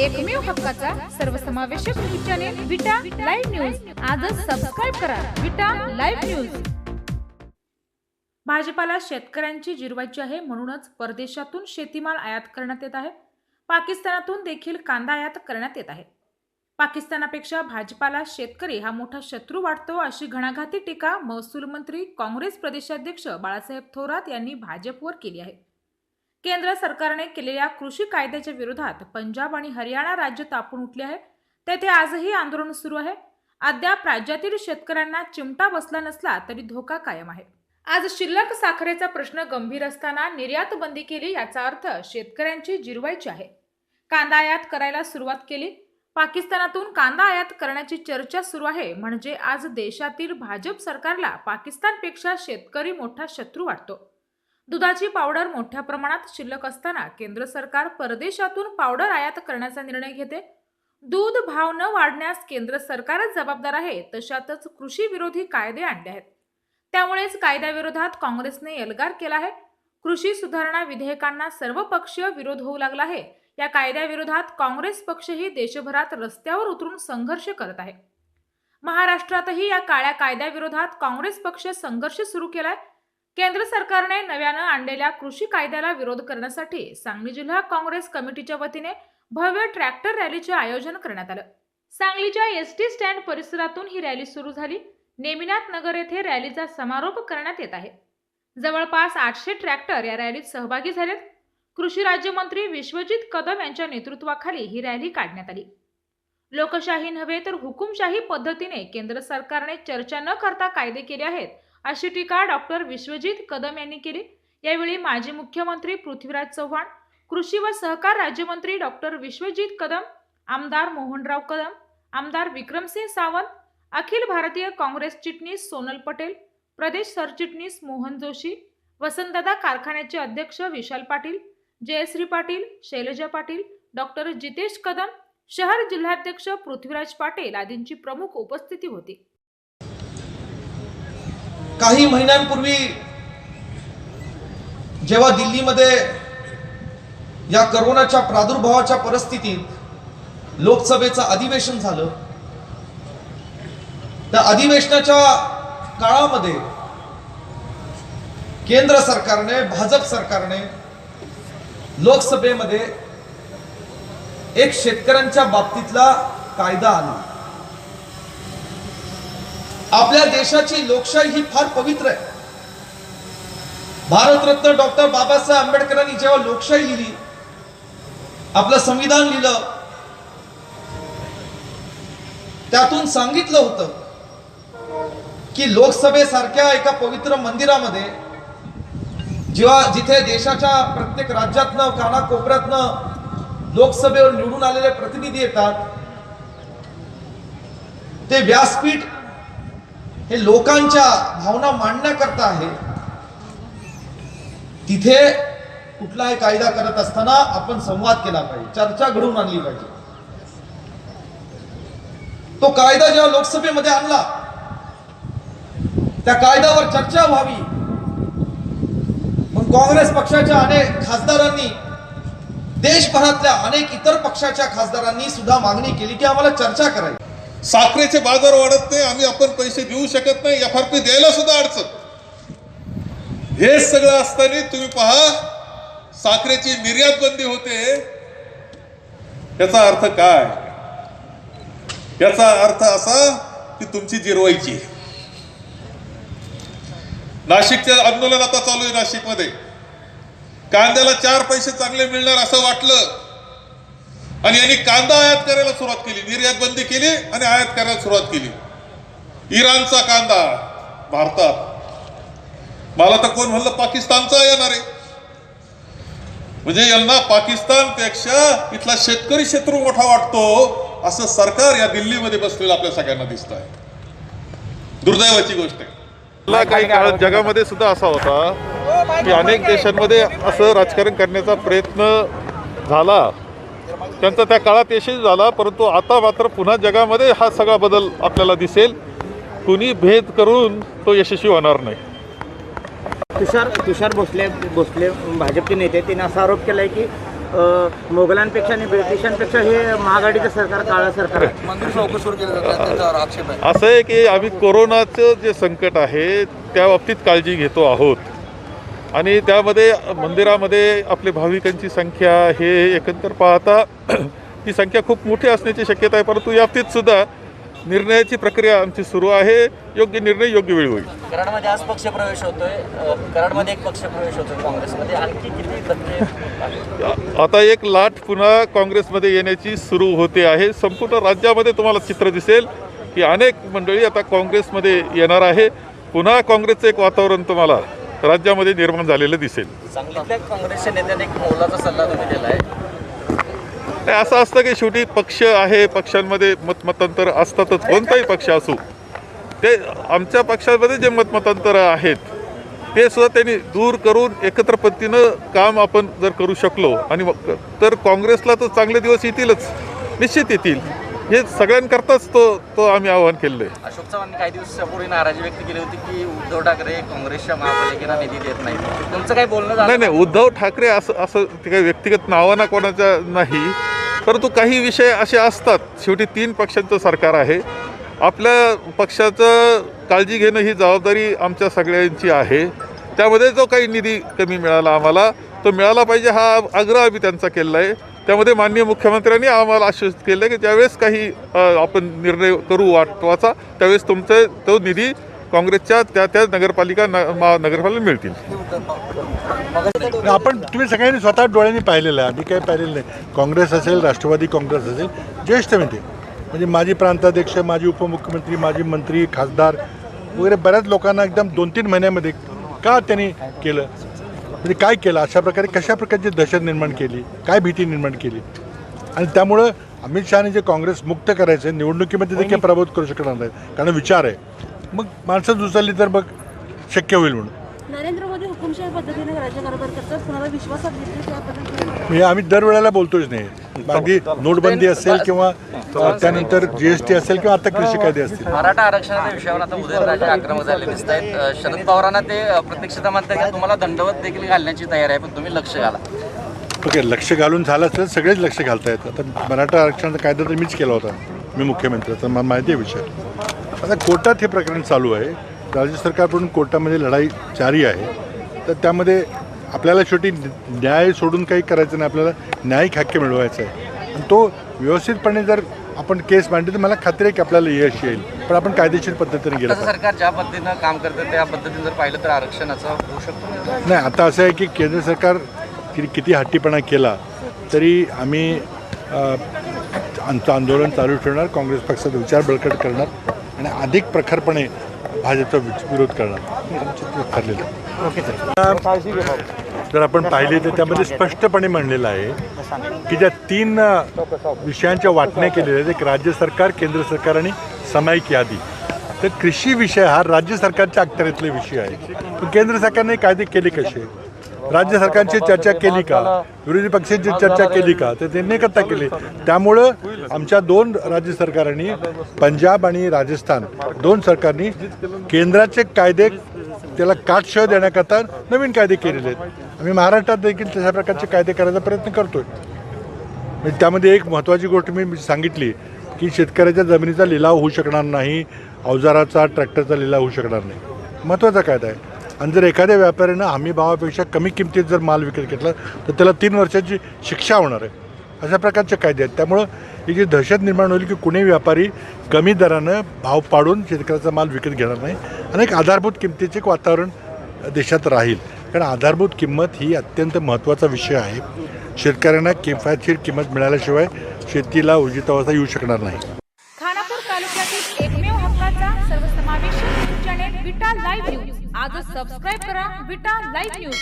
एकमेव हक्काचा सर्वसमावेशक news channel Vita live news आजच सबस्क्राईब करा. विटा लाईव्ह न्यूज भाजपाला शेतकऱ्यांची जिरवायची आहे म्हणूनच परदेशातून शेतीमाल आयात करण्यात येत आहे. पाकिस्तानातून देखील कांदा आयात करण्यात येत आहे. पाकिस्तानापेक्षा भाजपाला शेतकरी हा मोठा शत्रू वाटतो अशी घणाघाती टीका महसूल मंत्री काँग्रेस प्रदेशाध्यक्ष बाळासाहेब थोरात यांनी भाजपवर केली आहे. केंद्र सरकारने केलेल्या कृषी कायद्याच्या विरोधात पंजाब आणि हरियाणा राज्य तापून उठले आहे. तेथे आजही आंदोलन सुरू आहे. अद्याप राज्यातील शेतकऱ्यांना चिमटा बसला नसला तरी धोका कायम आहे. आज शिल्लक साखरेचा प्रश्न गंभीर असताना निर्यात बंदी केली याचा अर्थ शेतकऱ्यांची जिरवायची आहे. कांदा आयात करायला सुरुवात केली. पाकिस्तानातून कांदा आयात करण्याची चर्चा सुरू आहे. म्हणजे आज देशातील भाजप सरकारला पाकिस्तानपेक्षा शेतकरी मोठा शत्रू वाटतो. दुधाची पावडर मोठ्या प्रमाणात शिल्लक असताना केंद्र सरकार परदेशातून पावडर आयात करण्याचा निर्णय घेते. दूध भाव न वाढण्यास केंद्र सरकारच जबाबदार आहे तशातच कृषी विरोधी कायदे आणले आहेत. त्यामुळेच कायद्याविरोधात काँग्रेसने एल्गार केला आहे. कृषी सुधारणा विधेयकांना सर्वपक्षीय विरोध होऊ लागला आहे. या कायद्याविरोधात काँग्रेस पक्षही देशभरात रस्त्यावर उतरून संघर्ष करत आहे. महाराष्ट्रातही या काळ्या कायद्याविरोधात काँग्रेस पक्ष संघर्ष सुरू केलाय. केंद्र सरकारने नव्यानं आणलेल्या कृषी कायद्याला विरोध करण्यासाठी सांगली जिल्हा काँग्रेस कमिटीच्या वतीने भव्य ट्रॅक्टर रॅलीचे आयोजन करण्यात आलं. सांगलीच्या एस टी स्टँड परिसरातून ही रॅली सुरू झाली. नेमिनाथ नगर येथे रॅलीचा समारोप करण्यात येत आहे. जवळपास आठशे ट्रॅक्टर या रॅलीत सहभागी झालेत. कृषी राज्यमंत्री विश्वजित कदम यांच्या नेतृत्वाखाली ही रॅली काढण्यात आली. लोकशाही नव्हे तर हुकुमशाही पद्धतीने केंद्र सरकारने चर्चा न करता कायदे केले आहेत अशी टीका डॉक्टर विश्वजित कदम यांनी केली. यावेळी माजी मुख्यमंत्री पृथ्वीराज चव्हाण कृषी व सहकार राज्यमंत्री डॉक्टर विश्वजित कदम आमदार मोहनराव कदम आमदार विक्रमसिंह सावंत अखिल भारतीय काँग्रेस चिटणीस सोनल पटेल प्रदेश सरचिटणीस मोहन जोशी वसंतदादा कारखान्याचे अध्यक्ष विशाल पाटील जयश्री पाटील शैलजा पाटील डॉक्टर जितेश कदम शहर जिल्हाध्यक्ष पृथ्वीराज पाटील आदींची प्रमुख उपस्थिती होती. काही महिन्यांपूर्वी जेव्हा दिल्लीमध्ये या करोनाच्या प्रादुर्भावाच्या परिस्थितीत लोकसभेचं अधिवेशन झालं त्या अधिवेशनाच्या काळामध्ये केंद्र सरकारने भाजप सरकारने लोकसभेमध्ये एक शेतकऱ्यांच्या बाबतीतला कायदा आणला. आपल्या देशाची लोकशाही ही फार पवित्र आहे. भारतरत्न डॉक्टर बाबासाहेब आंबेडकरांनी जेव्हा लोकशाही लिहिली आपलं संविधान लिहिलं त्यातून सांगितलं होतं की लोकसभेसारख्या एका पवित्र मंदिरामध्ये जेव्हा जिथे देशाच्या प्रत्येक राज्यातनं कानाकोपऱ्यातनं लोकसभेवर निवडून आलेले प्रतिनिधी येतात ते व्यासपीठ हे लोकांच्या भावना मांडण्याकरता आहे. तिथे कुठलाही कायदा करत असताना आपण संवाद केला पाहिजे चर्चा घडवून आणली पाहिजे. तो कायदा जेव्हा लोकसभेमध्ये आणला त्या कायद्यावर चर्चा व्हावी. मग काँग्रेस पक्षाच्या अनेक खासदारांनी देशभरातल्या अनेक इतर पक्षाच्या खासदारांनी सुद्धा मागणी केली की आम्हाला चर्चा करायची. साखरेचे बाजार वाढत नाही आम्ही आपण पैसे देऊ शकत नाही एफ आर पी द्यायला सुद्धा अडचण. हे सगळं असताना तुम्ही पहा साखरेची निर्यात बंदी होते. याचा अर्थ काय? याचा अर्थ असा की तुमची जिरवायची. नाशिकचे आंदोलन आता चालू आहे नाशिकमध्ये. कांद्याला चार पैसे चांगले मिळणार असं वाटलं. आणि यांनी कांदा आयात करायला सुरुवात केली निर्यात बंदी केली आणि आयात करायला सुरुवात केली. इराणचा कांदा भारतात. मला तर कोण म्हणलं पाकिस्तानचा येणार आहे. म्हणजे यांना पाकिस्तानपेक्षा इथला शेतकरी शत्रू मोठा वाटतो असं सरकार या दिल्लीमध्ये बसलेलं आपल्या सगळ्यांना दिसत आहे दुर्दैवाची गोष्ट आहे. काही काळात जगामध्ये सुद्धा असा होता की अनेक देशांमध्ये असं राजकारण करण्याचा प्रयत्न झाला. त्यांचा त्या काळात यशस्वी झाला परंतु आता मात्र पुन्हा जगामध्ये हा सगळा बदल आपल्याला दिसेल. कुणी भेद करून तो यशस्वी होणार नाही. तुषार तुषार भोसले भोसले भाजपचे नेते त्यांनी असा आरोप केलाय की अ, मोगलांपेक्षा आणि ब्रिटिशांपेक्षा हे महागाडीचं सरकार काळं सरकार आहे. केलं आहे. असं आहे की आम्ही कोरोनाचं जे संकट आहे त्या बाबतीत काळजी घेतो आहोत. आणि त्यामध्ये मंदिरामध्ये आपले भाविकांची संख्या हे एकंदर पाहता ती संख्या खूप मोठी असण्याची शक्यता आहे. परंतु या बाबतीत सुद्धा निर्णयाची प्रक्रिया आमची सुरू आहे. योग्य निर्णय योग्य वेळी होईल. कराडमध्ये आज पक्षप्रवेश होतोय. कराडमध्ये एक पक्षप्रवेश होतोय काँग्रेसमध्ये. आणखी किती आता एक लाट पुन्हा काँग्रेसमध्ये येण्याची सुरू होते आहे. संपूर्ण राज्यामध्ये तुम्हाला चित्र दिसेल की अनेक मंडळी आता काँग्रेसमध्ये येणार आहे. पुन्हा काँग्रेसचं एक वातावरण तुम्हाला राज्यामध्ये निर्माण झालेलं दिसेल. काँग्रेसच्या नेत्याने एक मोलाचा सल्ला तुम्ही दिला आहे नाही, असं असतं की शेवटी पक्ष आहे पक्षांमध्ये मतमतांतर असतातच कोणताही पक्ष असू. ते आमच्या पक्षामध्ये जे मतमतांतर आहेत ते सुद्धा त्यांनी दूर करून एकत्र पद्धतीनं काम आपण जर करू शकलो आणि मग- तर काँग्रेसला तर चांगले दिवस येतीलच निश्चित येतील. हे सगळ्यांकरताच तो तो आम्ही आवाहन केलेलं आहे. अशोक चव्हाण काही दिवसापूर्वी नाराजी व्यक्त केली होती की उद्धव ठाकरे काँग्रेसच्या महापालिकेला निधी देत नाही. तुमचं काही बोलणं झालं नाही नाही उद्धव ठाकरे असं असं ते काही व्यक्तिगत नावाना कोणाच्या नाही परंतु काही विषय असे असतात. शेवटी तीन पक्षांचं सरकार आहे. आपल्या पक्षाचं काळजी घेणं ही जबाबदारी आमच्या सगळ्यांची आहे. त्यामध्ये जो काही निधी कमी मिळाला आम्हाला तो मिळाला पाहिजे हा आग्रह आम्ही त्यांचा केलेला आहे. त्यामध्ये माननीय मुख्यमंत्र्यांनी आम्हाला आश्वासित केलं आहे की ज्यावेळेस काही आपण निर्णय करू वाटवाचा त्यावेळेस तुमचं तो निधी काँग्रेसच्या त्या त्या नगरपालिका न मा- नगरपालिका मिळतील. आपण तुम्ही सगळ्यांनी स्वतः डोळ्यांनी पाहिलेलं आहे. आम्ही काही पाहिलेलं नाही. काँग्रेस असेल राष्ट्रवादी काँग्रेस असेल ज्येष्ठ नेते म्हणजे माजी प्रांताध्यक्ष माजी उपमुख्यमंत्री माजी मंत्री खासदार वगैरे बऱ्याच लोकांना एकदम दोन तीन महिन्यामध्ये का त्यांनी केलं? म्हणजे काय केलं? अशा प्रकारे कशा प्रकारची दहशत निर्माण केली? काय भीती निर्माण केली? आणि त्यामुळं अमित शहाने जे काँग्रेस मुक्त करायचं आहे निवडणुकीमध्ये देखील प्रभावित करू शकणार नाहीत. कारण विचार आहे. मग माणसं उचलली तर मग शक्य होईल म्हणून. नरेंद्र मोदी हुकुमशाही पद्धतीने राज्यकारभार करतात. कुणाला विश्वासात घेतले त्या पद्धतीने? म्हणजे आम्ही दरवेळेला बोलतोच नाही. अगदी नोटबंदी असेल किंवा त्यानंतर जीएसटी असेल किंवा आता कृषी कायदे असतील. मराठा आरक्षणाच्या विषयावर आता उदयनराजे आक्रमक झाले दिसत आहेत. शरद पवारांना ते प्रत्यक्षतः म्हणतात की तुम्हाला दंडवत देखील घालण्याची तयारी आहे पण तुम्ही लक्ष घाला. ओके लक्ष घालून झालं तर सगळेच लक्ष घालतायत. आता मराठा आरक्षणाचा कायदा तर मीच केला होता मी मुख्यमंत्री तर मला माहिती आहे विषय. आता कोर्टात हे प्रकरण चालू आहे. राज्य सरकारकडून कोर्टामध्ये लढाई जारी आहे. तर त्यामध्ये आपल्याला शेवटी न्याय सोडून काही करायचं नाही आपल्याला न्यायिक हक्क मिळवायचा आहे. आणि तो व्यवस्थितपणे जर आपण केस मांडली तर मला खात्री आहे की आपल्याला यश येईल. पण आपण कायदेशीर पद्धतीने गेलं सरकार ज्या पद्धतीनं काम करतं त्या पद्धतीने जर पाहिलं तर आरक्षणाचं होऊ शकतो नाही आता असं आहे की केंद्र सरकार किती किती हट्टीपणा केला तरी आम्ही आमचं आंदोलन चालू ठेवणार काँग्रेस पक्षाचा विचार बळकट करणार आणि अधिक प्रखरपणे भाजपचा वि- विरोध करणार. हे आमचं ते जर आपण पाहिले तर त्यामध्ये स्पष्टपणे म्हणलेलं आहे की ज्या तीन विषयांच्या वाटण्या केलेल्या आहेत एक राज्य सरकार केंद्र सरकार आणि सामायिक यादी. तर कृषी विषय हा राज्य सरकारच्या अखत्यारीतले विषय आहे. पण केंद्र सरकारने कायदे केले कसे? राज्य सरकारची चर्चा केली का? विरोधी पक्षांची चर्चा केली का? तर ते करता केली. त्यामुळं आमच्या दोन राज्य सरकारांनी पंजाब आणि राजस्थान दोन सरकारनी केंद्राचे कायदे त्याला काटशय देण्याकरता नवीन कायदे केलेले आहेत. आम्ही महाराष्ट्रात देखील तशा प्रकारचे कायदे करायचा प्रयत्न करतोय. म्हणजे त्यामध्ये एक महत्त्वाची गोष्ट मी सांगितली की शेतकऱ्याच्या जमिनीचा लिलाव होऊ शकणार नाही अवजाराचा ट्रॅक्टरचा लिलाव होऊ शकणार नाही. महत्त्वाचा कायदा आहे. आणि जर एखाद्या व्यापाऱ्यानं हमी भावापेक्षा कमी किमतीत जर माल विकत घेतला तर त्याला तीन वर्षाची शिक्षा होणार आहे. अशा प्रकारचे कायदे आहेत. त्यामुळं ही जी दहशत निर्माण होईल की कुणी व्यापारी कमी दरानं भाव पाडून शेतकऱ्याचा माल विकत घेणार नाही आणि एक आधारभूत किमतीचे एक वातावरण देशात राहील. कारण आधारभूत किंमत ही अत्यंत महत्त्वाचा विषय आहे. शेतकऱ्यांना किफायतशीर किंमत मिळाल्याशिवाय शेतीला उर्जितावस्था येऊ शकणार नाही. खानापूर तालुक्यातील एकमेव हक्काचा सर्वसमावेशक news channel Vita live news. आजच सबस्क्राईब करा विटा लाईव्ह न्यूज.